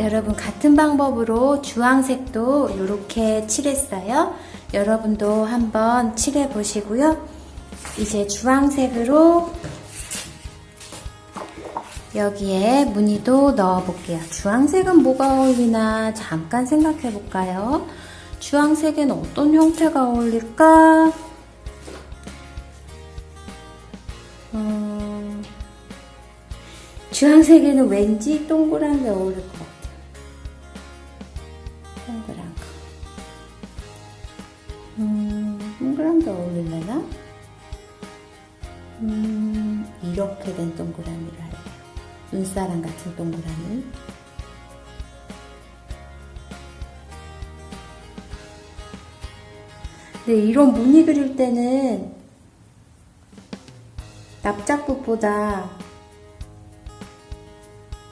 여러분 같은 방법으로 주황색도 이렇게 칠했어요. 여러분도 한번 칠해 보시고요. 이제 주황색으로 여기에 무늬도 넣어 볼게요. 주황색은 뭐가 어울리나 잠깐 생각해 볼까요? 주황색엔 어떤 형태가 어울릴까? 음, 주황색에는 왠지 동그란 게 어울릴 것. 동그란 거. 음, 동그란 게 어울릴려나? 음, 이렇게 된 동그라미를 할게요. 눈사람 같은 동그라미. 네, 이런 무늬 그릴 때는 납작붓보다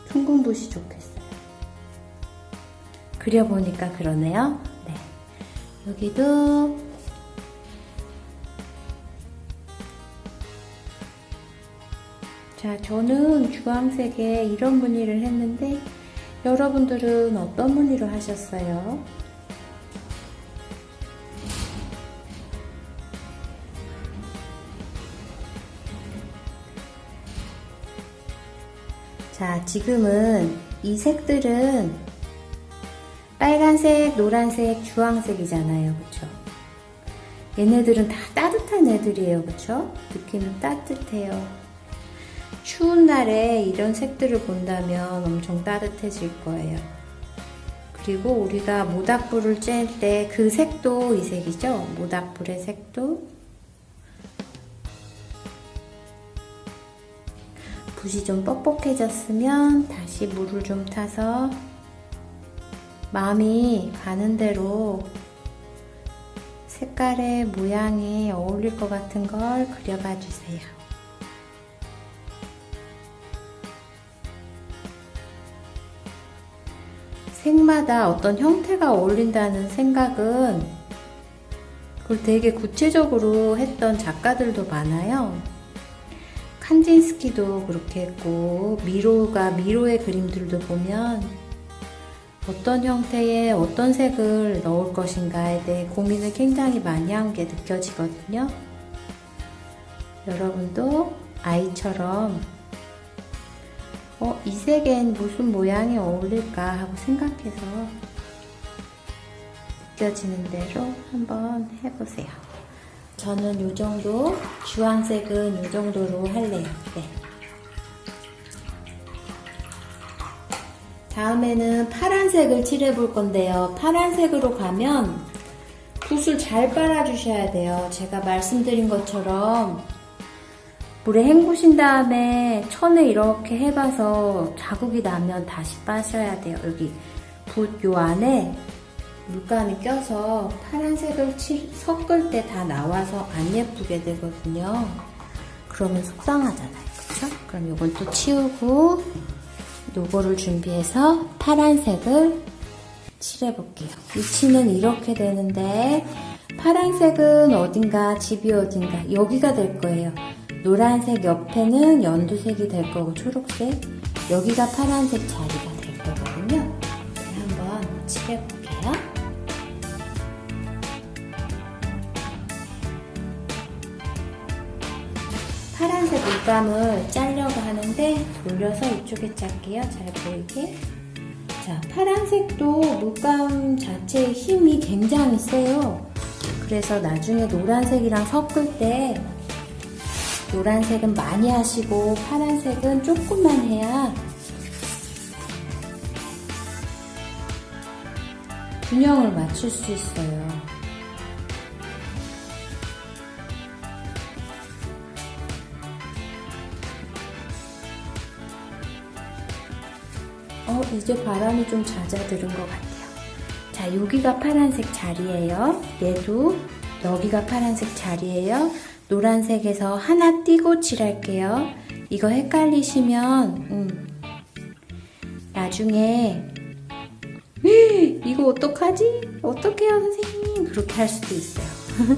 둥근 붓이 좋겠어요. 그려보니까 그러네요. 네. 여기도 자, 저는 주황색에 이런 무늬를 했는데 여러분들은 어떤 무늬로 하셨어요? 자, 지금은 이 색들은 빨간색, 노란색, 주황색이잖아요. 그쵸? 얘네들은 다 따뜻한 애들이에요. 그쵸? 느낌은 따뜻해요. 추운 날에 이런 색들을 본다면 엄청 따뜻해질 거예요. 그리고 우리가 모닥불을 쬐 때 그 색도 이 색이죠? 모닥불의 색도. 붓이 좀 뻑뻑해졌으면 다시 물을 좀 타서 마음이 가는 대로 색깔의 모양에 어울릴 것 같은 걸 그려봐 주세요. 색마다 어떤 형태가 어울린다는 생각은 그걸 되게 구체적으로 했던 작가들도 많아요. 칸딘스키도 그렇게 했고 미로가 미로의 그림들도 보면 어떤 형태의 어떤 색을 넣을 것인가에 대해 고민을 굉장히 많이 한 게 느껴지거든요. 여러분도 아이처럼 어, 이 색엔 무슨 모양이 어울릴까 하고 생각해서 느껴지는 대로 한번 해보세요. 저는 이 정도, 주황색은 이 정도로 할래요. 네. 다음에는 파란색을 칠해 볼 건데요. 파란색으로 가면 붓을 잘 빨아주셔야 돼요. 제가 말씀드린 것처럼 물에 헹구신 다음에 천에 이렇게 해봐서 자국이 나면 다시 빠셔야 돼요. 여기 붓 요 안에 물감이 껴서 파란색을 칠, 섞을 때 다 나와서 안 예쁘게 되거든요. 그러면 속상하잖아요. 그쵸? 그럼 이건 또 치우고 요거를 준비해서 파란색을 칠해볼게요. 위치는 이렇게 되는데 파란색은 어딘가 집이 어딘가 여기가 될 거예요. 노란색 옆에는 연두색이 될 거고 초록색 여기가 파란색 자리 파란색 물감을 짜려고 하는데 돌려서 이쪽에 짤게요. 잘 보이게. 자, 파란색도 물감 자체의 힘이 굉장히 세요. 그래서 나중에 노란색이랑 섞을 때 노란색은 많이 하시고 파란색은 조금만 해야 균형을 맞출 수 있어요. 어, 이제 바람이 좀 잦아들은 것 같아요. 자, 여기가 파란색 자리예요. 얘도 여기가 파란색 자리예요. 노란색에서 하나 띄고 칠할게요. 이거 헷갈리시면 음, 나중에 이거 어떡하지? 어떡해요 선생님? 그렇게 할 수도 있어요.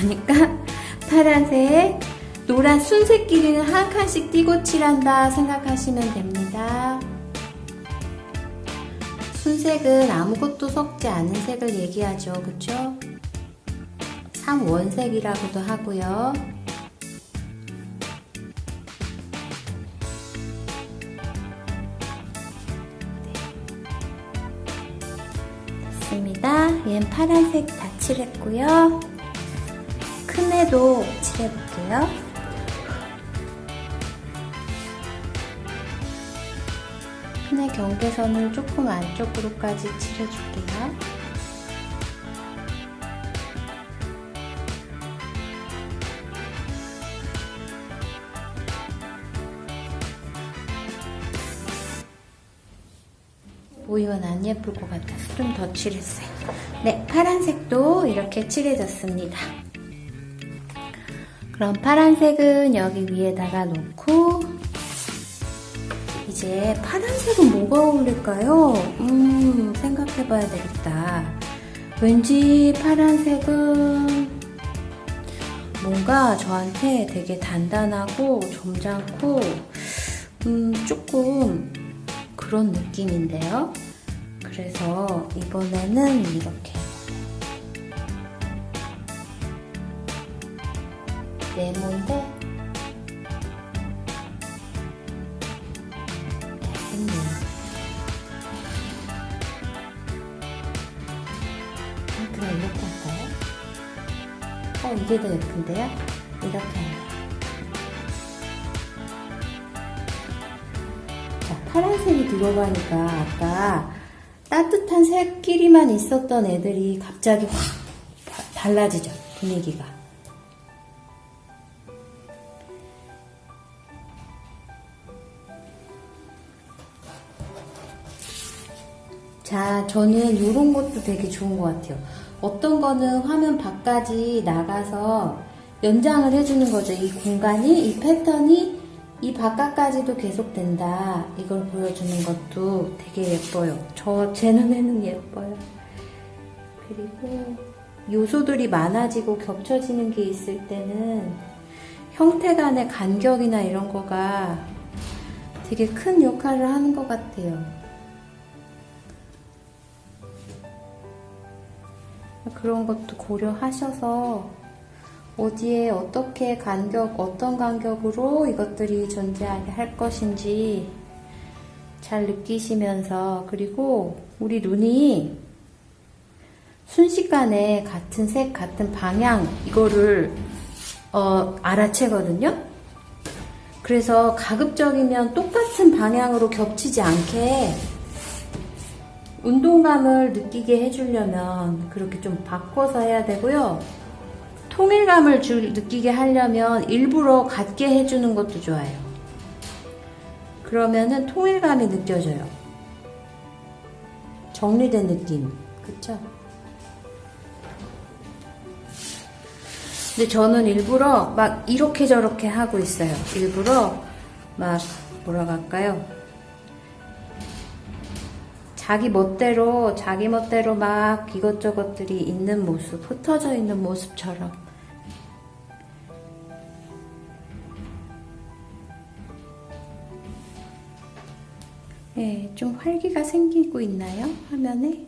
그러니까 파란색, 노란 순색끼리는 한 칸씩 띄고 칠한다 생각하시면 됩니다. 순색은 아무것도 섞지 않은 색을 얘기하죠. 그쵸? 삼원색이라고도 하고요. 됐습니다. 얘는 파란색 다 칠했고요. 큰 애도 칠해볼게요. 큰애 경계선을 조금 안쪽으로까지 칠해줄게요. 보이면 안 예쁠 것 같아서 좀 더 칠했어요. 네, 파란색도 이렇게 칠해졌습니다. 그럼 파란색은 여기 위에다가 놓고 이제 파란색은 뭐가 어울릴까요? 음, 생각해봐야 되겠다. 왠지 파란색은 뭔가 저한테 되게 단단하고 점잖고 음, 조금 그런 느낌인데요. 그래서 이번에는 이렇게 네모인데 이렇게 할까요? 어, 이게 더 예쁜데요? 이렇게 할래요. 자, 파란색이 들어가니까 아까 따뜻한 색끼리만 있었던 애들이 갑자기 확 달라지죠, 분위기가. 자, 저는 이런 것도 되게 좋은 것 같아요. 어떤 거는 화면 밖까지 나가서 연장을 해주는 거죠. 이 공간이, 이 패턴이 이 바깥까지도 계속된다. 이걸 보여주는 것도 되게 예뻐요. 저, 제 눈에는 예뻐요. 그리고 요소들이 많아지고 겹쳐지는 게 있을 때는 형태 간의 간격이나 이런 거가 되게 큰 역할을 하는 것 같아요. 그런 것도 고려하셔서 어디에 어떻게 간격, 어떤 간격으로 이것들이 존재하게 할 것인지 잘 느끼시면서 그리고 우리 눈이 순식간에 같은 색, 같은 방향 이거를 어, 알아채거든요. 그래서 가급적이면 똑같은 방향으로 겹치지 않게 운동감을 느끼게 해주려면 그렇게 좀 바꿔서 해야 되고요. 통일감을 줄, 느끼게 하려면 일부러 같게 해주는 것도 좋아요. 그러면은 통일감이 느껴져요. 정리된 느낌. 그쵸? 근데 저는 일부러 막 이렇게 저렇게 하고 있어요. 일부러 막 뭐라고 할까요? 자기 멋대로 자기 멋대로 막 이것저것들이 있는 모습, 흩어져 있는 모습처럼 예, 좀 활기가 생기고 있나요? 화면에?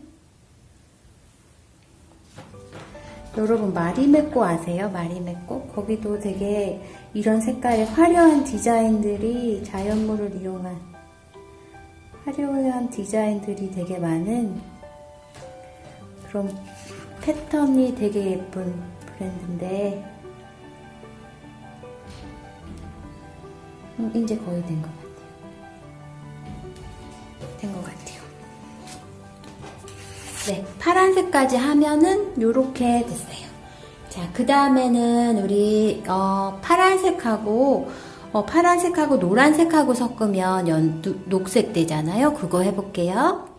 여러분 마리메꼬 아세요? 마리메꼬? 거기도 되게 이런 색깔의 화려한 디자인들이 자연물을 이용한 화려한 디자인들이 되게 많은 그런 패턴이 되게 예쁜 브랜드인데 음, 이제 거의 된 것 같아요. 된 것 같아요. 네, 파란색까지 하면은 이렇게 됐어요. 자, 그 다음에는 우리 어, 파란색하고 어, 파란색하고 노란색하고 섞으면 연, 녹색 되잖아요. 그거 해볼게요.